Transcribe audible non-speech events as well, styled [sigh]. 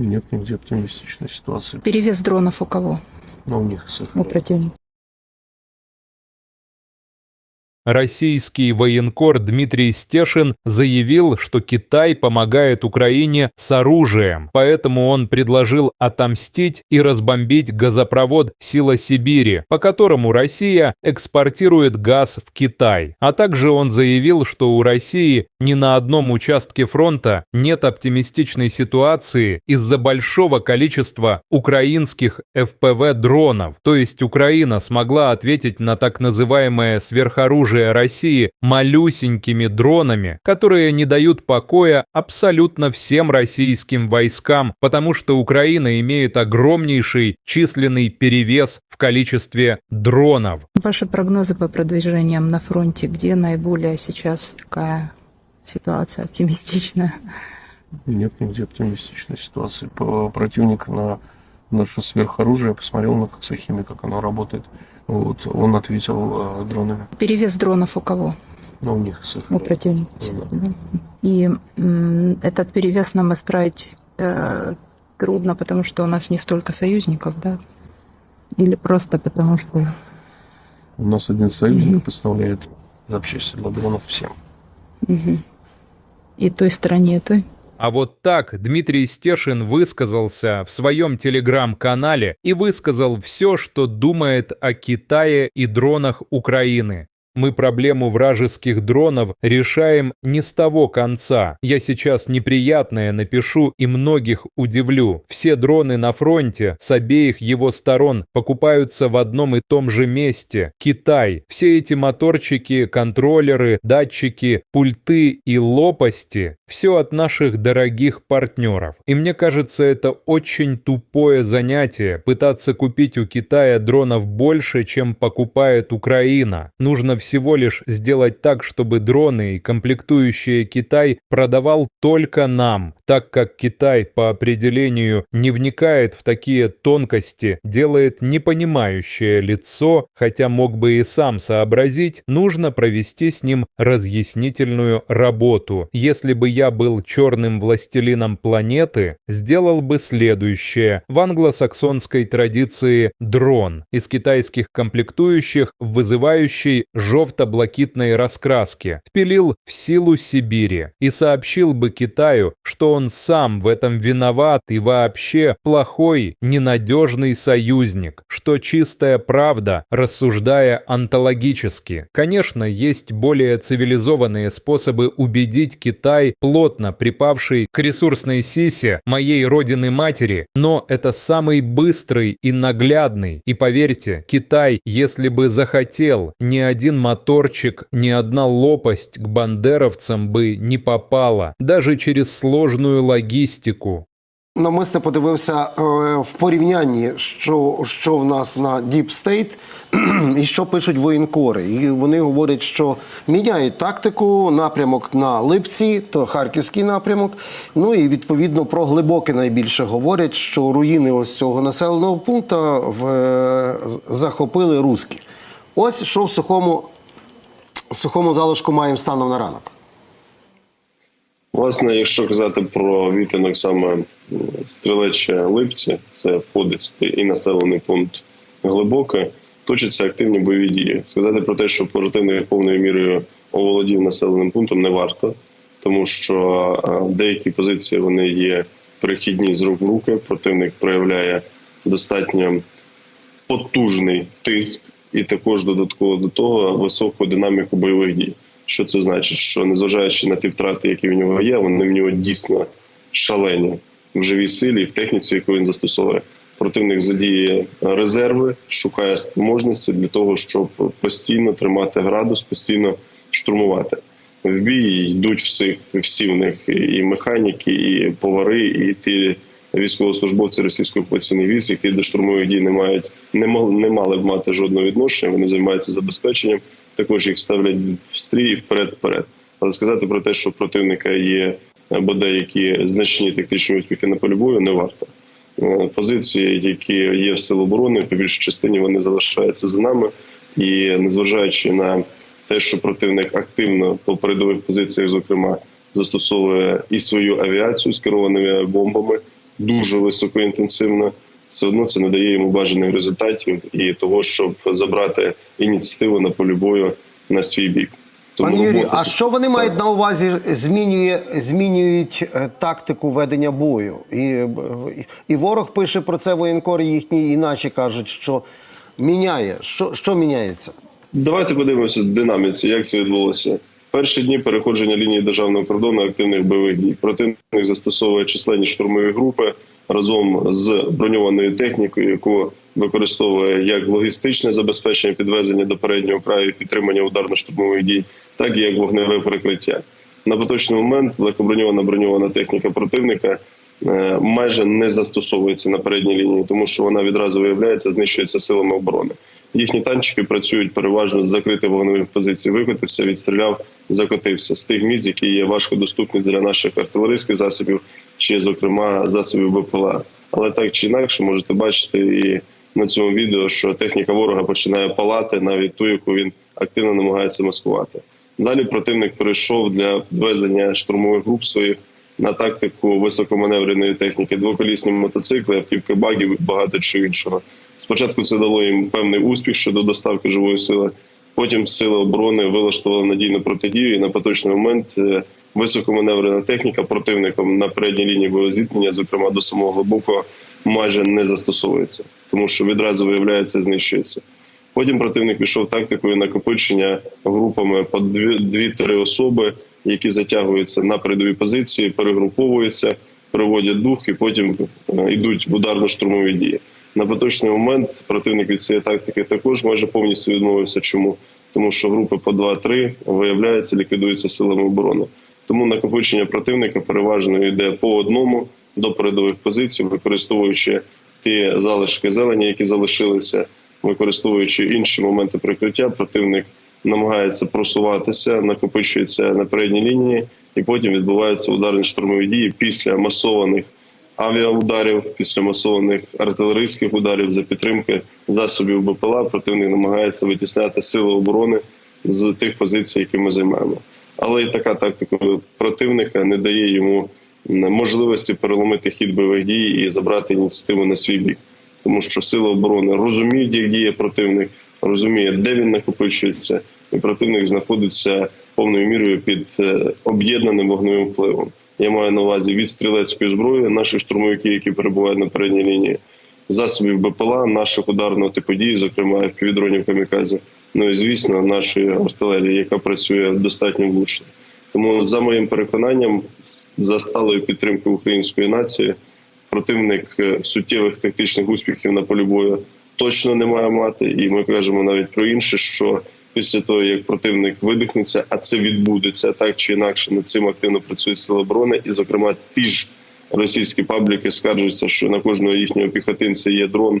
Нет нигде оптимистичной ситуации. Перевес дронов у кого? Но у них СФ. У противника. Российский военкор Дмитрий Стешин заявил, что Китай помогает Украине с оружием, поэтому он предложил отомстить и разбомбить газопровод «Сила Сибири», по которому Россия экспортирует газ в Китай. А также он заявил, что у России ни на одном участке фронта нет оптимистичной ситуации из-за большого количества украинских ФПВ-дронов, то есть Украина смогла ответить на так называемое сверхоружие России малюсенькими дронами, которые не дают покоя абсолютно всем российским войскам, потому что Украина имеет огромнейший численный перевес в количестве дронов. Ваши прогнозы по продвижениям на фронте, где наиболее сейчас такая ситуация оптимистичная? Нет нигде оптимистичной ситуации. По- Противник на наше сверхоружие посмотрел на Коксахиме, как оно работает. Вот, он ответил э, дронами. Перевес дронов у кого? Но у них СФ. У противника. Да. да? И этот перевес нам исправить э, трудно, потому что у нас не столько союзников, да? Или просто потому что... У нас один союзник поставляет запчасти для дронов всем. Мгм. И той стороне, и той. А вот так Дмитрий Стешин высказался в своем телеграм-канале и высказал все, что думает о Китае и дронах Украины. Мы проблему вражеских дронов решаем не с того конца. Я сейчас неприятное напишу и многих удивлю. Все дроны на фронте с обеих его сторон покупаются в одном и том же месте. Китай. Все эти моторчики, контроллеры, датчики, пульты и лопасти – все от наших дорогих партнеров. И мне кажется, это очень тупое занятие – пытаться купить у Китая дронов больше, чем покупает Украина. Нужно всего лишь сделать так, чтобы дроны и комплектующие Китай продавал только нам, так как Китай по определению не вникает в такие тонкости, делает непонимающее лицо, хотя мог бы и сам сообразить, нужно провести с ним разъяснительную работу. Если бы я был черным властелином планеты, сделал бы следующее. В англосаксонской традиции дрон из китайских комплектующих, вызывающий жовто-блакитной раскраски, впилил в силу Сибири и сообщил бы Китаю, что он сам в этом виноват и вообще плохой, ненадежный союзник, что чистая правда, рассуждая онтологически. Конечно, есть более цивилизованные способы убедить Китай, плотно припавший к ресурсной сисе моей родины-матери, но это самый быстрый и наглядный. И поверьте, Китай, если бы захотел, ни один моторчик, ни одна лопасть к бандеровцам бы не попала, даже через сложную логистику. Намисне подивився е, в порівнянні, що, що в нас на Deep State [clears throat] і що пишуть воєнкори. І вони говорять, що міняють тактику, напрямок на Липці, то харківський напрямок. Ну і відповідно про глибоке найбільше говорять, що руїни ось цього населеного пункту в, е, захопили руски. Ось що в сухому, в сухому залишку маємо станом на ранок. Власне, якщо казати про відтинок саме стрілече Липці, це входить і населений пункт глибоке, точаться активні бойові дії. Сказати про те, що противник повною мірою оволодів населеним пунктом, не варто, тому що е, деякі позиції вони є перехідні з рук в руки. Противник проявляє достатньо потужний тиск, і також додатково до того високу динаміку бойових дій. Що це значить? Що незважаючи на ті втрати, які в нього є, вони в нього дійсно шалені в живій силі, в техніці, яку він застосовує. Противник задіє резерви, шукає спроможності для того, щоб постійно тримати градус, постійно штурмувати. В бій йдуть всіх, всі в них і механіки, і повари, і ті військовослужбовці російської окупаційних військ, які до штурмових дій не мають, не мали, не мали б мати жодного відношення. Вони займаються забезпеченням. Також їх ставлять в стрій вперед, вперед. Але сказати про те, що противника є е, бодай які значні тактичні успіхи на полі бою, не варто. Е, Позиції, які є в сил оборони, по більшій частині вони залишаються за нами. І незважаючи на те, що противник активно по передових позиціях, зокрема, застосовує і свою авіацію з керованими бомбами, дуже високоінтенсивно, все одно це не дає йому бажаних результатів і того, щоб забрати ініціативу на полі бою на свій бік. Тому Юрію, робота а що вони мають на увазі? Змінює змінюють е, тактику ведення бою, і, е, і ворог пише про це воєнкори їхні, і наші кажуть, що міняє. Що, що міняється? Давайте подивимося динаміці, як це відбулося. Перші дні переходження лінії державного кордону активних бойових дій. Противник застосовує численні штурмові групи разом з броньованою технікою, яку використовує як логістичне забезпечення підвезення до переднього краю, підтримання ударно-штурмових дій, так і як вогневе прикриття. На поточний момент легкоброньована броньована техніка противника майже не застосовується на передній лінії, тому що вона відразу виявляється, знищується силами оборони. Їхні танчики працюють переважно з закритих вогневих позицій. Викотився, відстріляв, закотився з тих місць, які є важко доступні для наших артилерійських засобів, чи, зокрема, засобів БПЛА. Але так чи інакше, можете бачити і на цьому відео, що техніка ворога починає палати навіть ту, яку він активно намагається маскувати. Далі противник перейшов для підвезення штурмових груп своїх на тактику високоманевреної техніки, двоколісні мотоцикли, автівки багів багато чого іншого. Спочатку це дало їм певний успіх щодо доставки живої сили. Потім сили оборони вилаштували надійну протидію. І на поточний момент е, високоманеврена техніка противником на передній лінії бойового зіткнення, зокрема до самого глибокого, майже не застосовується, тому що відразу виявляється, знищується. Потім противник пішов тактикою накопичення групами по дві- дві-три особи, які затягуються на передові позиції, перегруповуються, приводять дух і потім е, йдуть в ударно-штурмові дії. На поточний момент противник від цієї тактики також майже повністю відмовився. Чому? Тому що групи по 2-3 виявляється, ліквідуються силами оборони. Тому накопичення противника переважно йде по одному до передових позицій, використовуючи ті залишки зелені, які залишилися, використовуючи інші моменти прикриття, противник намагається просуватися, накопичується на передній лінії, і потім відбуваються ударні штурмові дії після масованих авіаударів, після масованих артилерійських ударів за підтримки засобів БПЛА. Противник намагається витісняти сили оборони з тих позицій, які ми займаємо. Але і така тактика противника не дає йому можливості переломити хід бойових дій і забрати ініціативу на свій бік, тому що сили оборони розуміють, як діє противник, розуміє, де він накопичується, і противник знаходиться повною мірою під е, об'єднаним вогневим впливом. Я маю на увазі від стрілецької зброї наших штурмовиків, які перебувають на передній лінії, засобів БПЛА, наших ударного типу дій, зокрема півдронів камікадзе. Ну і звісно, нашої артилерії, яка працює достатньо влучно. Тому, за моїм переконанням, за сталою підтримкою української нації, противник е, суттєвих тактичних успіхів на полі бою точно не має мати. І ми кажемо навіть про інше, що після того, як противник видихнеться, а це відбудеться так чи інакше, над цим активно працюють сили оборони, і, зокрема, ті ж російські пабліки скаржаться, що на кожного їхнього піхотинця є дрон.